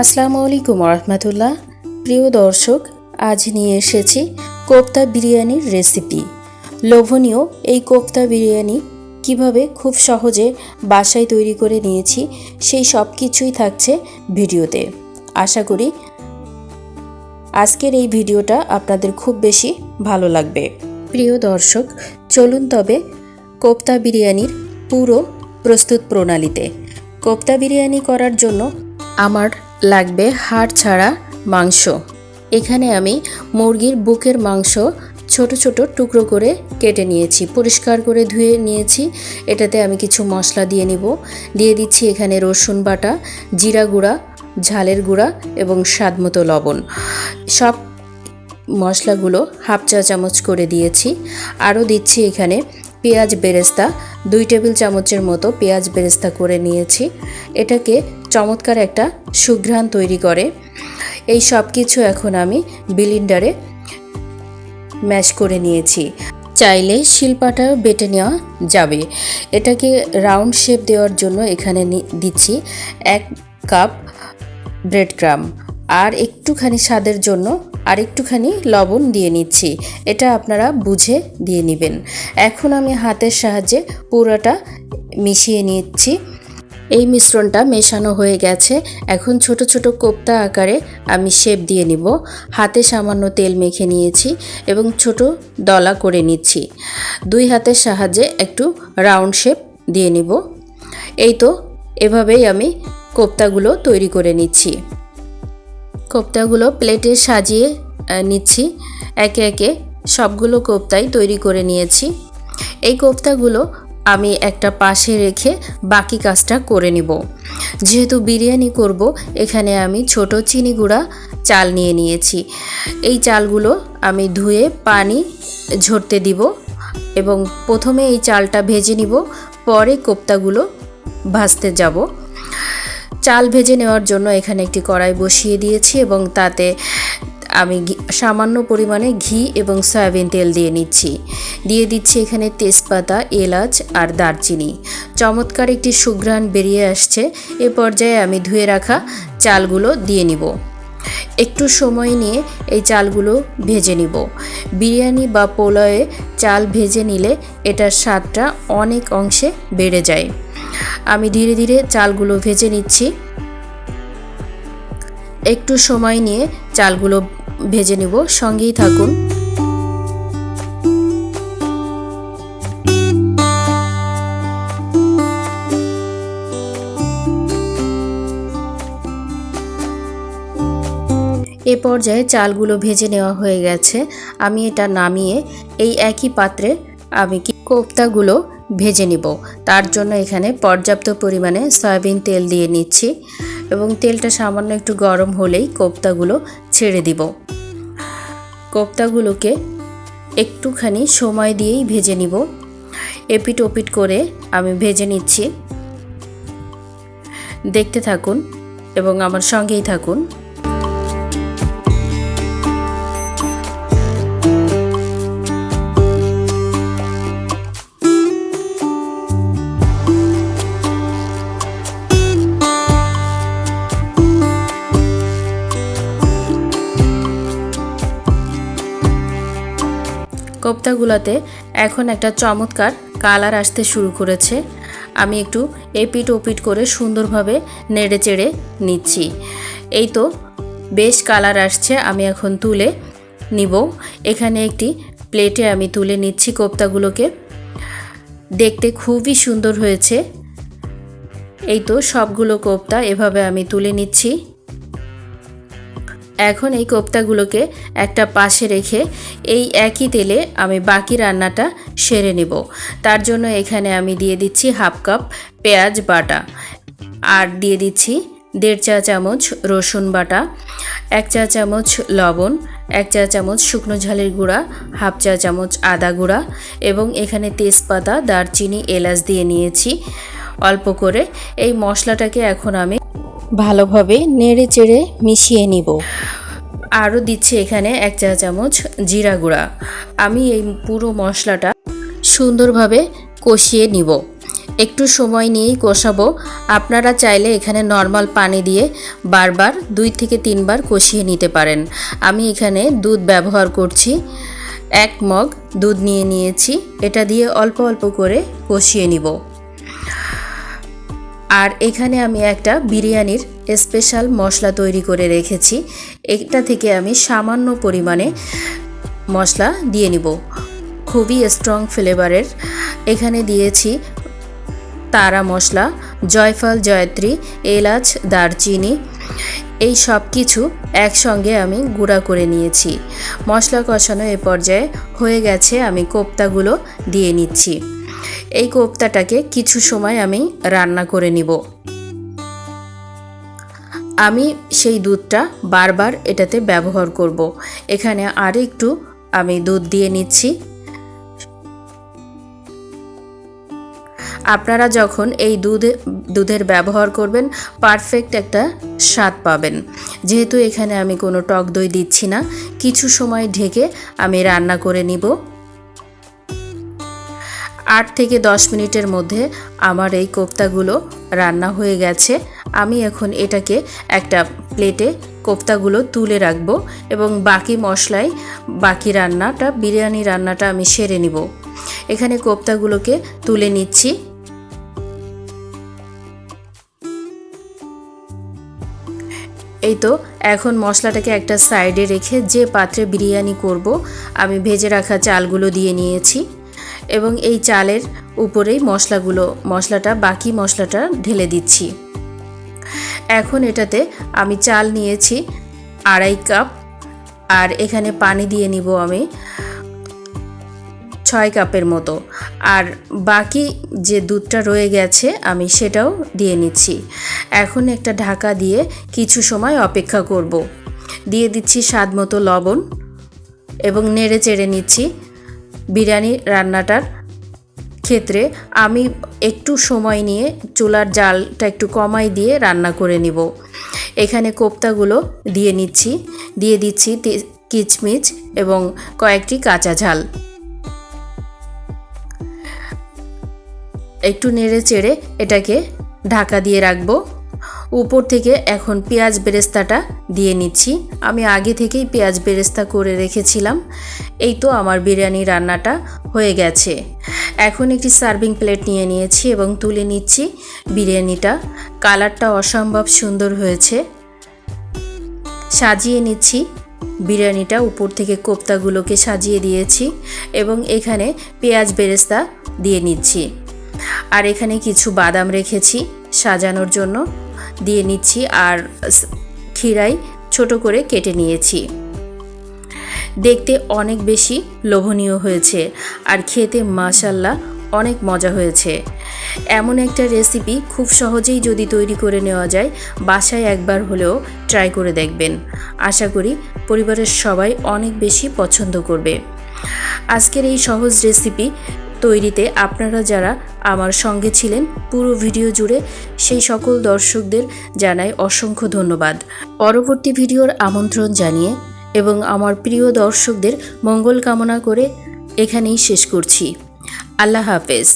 আসসালামু আলাইকুম রহমতুল্লাহ প্রিয় দর্শক, আজ নিয়ে এসেছি কোপ্তা বিরিয়ানির রেসিপি। লোভনীয় এই কোপ্তা বিরিয়ানি কীভাবে খুব সহজে বাসায় তৈরি করে নিয়েছি, সেই সব কিছুই থাকছে ভিডিওতে। আশা করি আজকের এই ভিডিওটা আপনাদের খুব বেশি ভালো লাগবে। প্রিয় দর্শক, চলুন তবে কোপ্তা বিরিয়ানির পুরো প্রস্তুত প্রণালীতে। কোপ্তা বিরিয়ানি করার জন্য আমার লাগবে হাড় ছাড়া মাংস। এখানে আমি মুরগির বুকের মাংস ছোট ছোট টুকরো করে কেটে নিয়েছি, পরিষ্কার করে ধুয়ে নিয়েছি। এটাতে আমি কিছু মশলা দিয়ে নিব। দিয়ে দিচ্ছি এখানে রসুন বাটা, জিরা গুঁড়া, ঝালের গুঁড়া এবং স্বাদমতো লবণ। সব মশলাগুলো হাফ চা চামচ করে দিয়েছি। আরও দিচ্ছি এখানে পেঁয়াজ বেরেস্তা, দুই টেবিল চামচের মতো পেঁয়াজ বেরেস্তা করে নিয়েছি। এটাকে চমৎকার একটা সুঘ্রাণ তৈরি করে। এই সব কিছু এখন আমি বিলিন্ডারে ম্যাশ করে নিয়েছি। চাইলে শিলপাটা বেটে নেওয়া যাবে। এটাকে রাউন্ড শেপ দেওয়ার জন্য এখানে দিচ্ছি এক কাপ ব্রেড ক্রাম। আর একটুখানি স্বাদের জন্য আর একটুখানি লবণ দিয়ে নিচ্ছি। এটা আপনারা বুঝে দিয়ে নেবেন। এখন আমি হাতের সাহায্যে পুরোটা মিশিয়ে নিচ্ছি। এই মিশ্রণটা মেশানো হয়ে গেছে। এখন ছোট ছোট কোপ্তা আকারে আমি শেপ দিয়ে নিব। হাতে সামান্য তেল মেখে নিয়েছি এবং ছোট দলা করে নিচ্ছি। দুই হাতের সাহায্যে একটু রাউন্ড শেপ দিয়ে নিব। এই তো, এভাবেই আমি কোপ্তাগুলো তৈরি করে নিচ্ছি। কোপ্তাগুলো প্লেটে সাজিয়ে নিচ্ছি। একে একে সবগুলো কোপ্তাই তৈরি করে নিয়েছি। এই কোপ্তাগুলো আমি একটা পাশে রেখে বাকি কাজটা করে নিব। যেহেতু বিরিয়ানি করব, এখানে আমি ছোট চিনি গুঁড়া চাল নিয়ে নিয়েছি। এই চালগুলো আমি ধুয়ে পানি ঝরতে দিব এবং প্রথমে এই চালটা ভেজে নিব, পরে কোপ্তাগুলো ভাজতে যাব। চাল ভেজে নেওয়ার জন্য এখানে একটি কড়াই বসিয়ে দিয়েছি এবং তাতে আমি সামান্য পরিমাণে ঘি এবং সয়াবিন তেল দিয়ে নিচ্ছি। দিয়ে দিচ্ছি এখানে তেজপাতা, এলাচ আর দারচিনি। চমৎকার একটি সুঘ্রাণ বেরিয়ে আসছে। এ পর্যায়ে আমি ধুয়ে রাখা চালগুলো দিয়ে নিব। একটু সময় নিয়ে এই চালগুলো ভেজে নিব। বিরিয়ানি বা পোলাওয়ে চাল ভেজে নিলে এটার স্বাদটা অনেক অংশে বেড়ে যায়। আমি ধীরে ধীরে চালগুলো ভেজে নিচ্ছি। একটু সময় নিয়ে চালগুলো ভেজে নেব, সঙ্গেই থাকুন। এ পর্যায়ে চালগুলো ভেজে নেওয়া হয়ে গেছে। আমি এটা নামিয়ে এই একই পাত্রে আমি কি কোপ্তাগুলো ভেজে নিব। তার জন্য এখানে পর্যাপ্ত পরিমাণে সয়াবিন তেল দিয়ে নিচ্ছি এবং তেলটা সামান্য একটু গরম হলেই কোপ্তাগুলো ছেড়ে দিব। কোপ্তাগুলোকে একটুখানি সময় দিয়েই ভেজে নিব। এপিট ওপিট করে আমি ভেজে নিচ্ছি। দেখতে থাকুন এবং আমার সঙ্গেই থাকুন। কোপ্তাগুলোতে এখন একটা চমৎকার কালার আসতে শুরু করেছে। আমি একটু এপিট ওপিট করে সুন্দরভাবে নেড়ে চেড়ে নিচ্ছি। এই তো বেশ কালার আসছে, আমি এখন তুলে নিব। এখানে একটি প্লেটে আমি তুলে নিচ্ছি কোপ্তাগুলোকে। দেখতে খুবই সুন্দর হয়েছে। এই তো সবগুলো কোপ্তা এভাবে আমি তুলে নিচ্ছি। এখন এই কোপ্তাগুলোকে একটা পাশে রেখে এই একই তেলে আমি বাকি রান্নাটা সেরে নেব। তার জন্য এখানে আমি দিয়ে দিচ্ছি হাফ কাপ পেঁয়াজ বাটা আর দিয়ে দিচ্ছি দেড় চা চামচ রসুন বাটা, এক চা চামচ লবণ, এক চা চামচ শুকনো ঝালের গুঁড়া, হাফ চা চামচ আদা গুঁড়া এবং এখানে তেজপাতা, দারচিনি, এলাচ দিয়ে নিয়েছি। অল্প করে এই মশলাটাকে এখন আমি ভালোভাবে নেড়ে চেড়ে মিশিয়ে নিব। আরও দিচ্ছি এখানে এক চা চামচ জিরা গুঁড়া। আমি এই পুরো মশলাটা সুন্দরভাবে কষিয়ে নিব। একটু সময় নিয়েই কষাবো। আপনারা চাইলে এখানে নর্মাল পানি দিয়ে বারবার দুই থেকে তিনবার কষিয়ে নিতে পারেন। আমি এখানে দুধ ব্যবহার করছি। এক মগ দুধ নিয়ে নিয়েছি। এটা দিয়ে অল্প অল্প করে কষিয়ে নিব। আর এখানে আমি একটা বিরিয়ানির স্পেশাল মশলা তৈরি করে রেখেছি। এটা থেকে আমি সামান্য পরিমাণে মশলা দিয়ে নিব। খুবই স্ট্রং ফ্লেভারের এখানে দিয়েছি তারা মশলা, জয়ফল, জয়ত্রী, এলাচ, দারচিনি। এই সব কিছু একসঙ্গে আমি গুঁড়া করে নিয়েছি। মশলা কষানো এ পর্যায়ে হয়ে গেছে আমি কোপ্তাগুলো দিয়ে নিচ্ছি। এই কোপ্তাটাকে কিছু সময় আমি রান্না করে নিব। আমি সেই দুধটা বারবার এটাতে ব্যবহার করব। এখানে আর একটু আমি দুধ দিয়ে নিচ্ছি। আপনারা যখন এই দুধে, দুধের ব্যবহার করবেন, পারফেক্ট একটা স্বাদ পাবেন। যেহেতু এখানে আমি কোনো টক দই দিচ্ছি না, কিছু সময় ঢেকে আমি রান্না করে নিব। আট থেকে দশ মিনিটের মধ্যে আমার এই কোপ্তাগুলো রান্না হয়ে গেছে। আমি এখন এটাকে একটা প্লেটে কোপ্তাগুলো তুলে রাখব এবং বাকি মশলায় বাকি রান্নাটা, বিরিয়ানি রান্নাটা আমি সেরে নিব। এখানে কোপ্তাগুলোকে তুলে নিচ্ছি। এই তো, এখন মশলাটাকে একটা সাইডে রেখে যে পাত্রে বিরিয়ানি করব, আমি ভেজে রাখা চালগুলো দিয়ে নিয়েছি। এবং এই চালের উপরেই মশলাগুলো, মশলাটা, বাকি মশলাটা ঢেলে দিচ্ছি। এখন এটাতে আমি চাল নিয়েছি আড়াই কাপ, আর এখানে পানি দিয়ে নিব আমি ছয় কাপের মতো। আর বাকি যে দুধটা রয়ে গেছে আমি সেটাও দিয়ে নিচ্ছি। এখন একটা ঢাকা দিয়ে কিছু সময় অপেক্ষা করব। দিয়ে দিচ্ছি স্বাদ মতো লবণ এবং নেড়ে চেড়ে নিচ্ছি বিরিয়ানি রান্নাটার ক্ষেত্রে আমি একটু সময় নিয়ে চুলার জালটা একটু কমাই দিয়ে রান্না করে নিব। এখানে কোপ্তাগুলো দিয়ে নিচ্ছি। দিয়ে দিচ্ছি কিচমিচ এবং কয়েকটি কাঁচা ঝাল। একটু নেড়ে চেড়ে এটাকে ঢাকা দিয়ে রাখব। উপর থেকে এখন পেঁয়াজ বেরেস্তাটা দিয়ে নিচ্ছি। আমি আগে থেকেই পেঁয়াজ বেরেস্তা করে রেখেছিলাম। এই তো আমার বিরিয়ানি রান্নাটা হয়ে গেছে। এখন একটি সার্ভিং প্লেট নিয়ে নিয়েছি এবং তুলে নিচ্ছি বিরিয়ানিটা। কালারটা অসম্ভব সুন্দর হয়েছে। সাজিয়ে নিচ্ছি বিরিয়ানিটা। উপর থেকে কোপ্তাগুলোকে সাজিয়ে দিয়েছি এবং এখানে পেঁয়াজ বেরেস্তা দিয়ে নিচ্ছি। আর এখানে কিছু বাদাম রেখেছি সাজানোর জন্য। দিয়ে নিচ্ছি আর ক্ষীরাই ছোট করে কেটে নিয়েছি। দেখতে অনেক বেশি লোভনীয় হয়েছে আর খেতে মাশাল্লাহ অনেক মজা হয়েছে। এমন একটা রেসিপি খুব সহজেই যদি তৈরি করে নেওয়া যায়, বাসায় একবার হলেও ট্রাই করে দেখবেন। আশা করি পরিবারের সবাই অনেক বেশি পছন্দ করবে। আজকের এই সহজ রেসিপি তৈরিতে আপনারা যারা আমার সঙ্গে ছিলেন পুরো ভিডিও জুড়ে, সেই সকল দর্শকদের জানাই অসংখ্য ধন্যবাদ। পরবর্তী ভিডিওর আমন্ত্রণ জানিয়ে এবং আমার প্রিয় দর্শকদের মঙ্গল কামনা করে এখানেই শেষ করছি। আল্লাহ হাফেজ।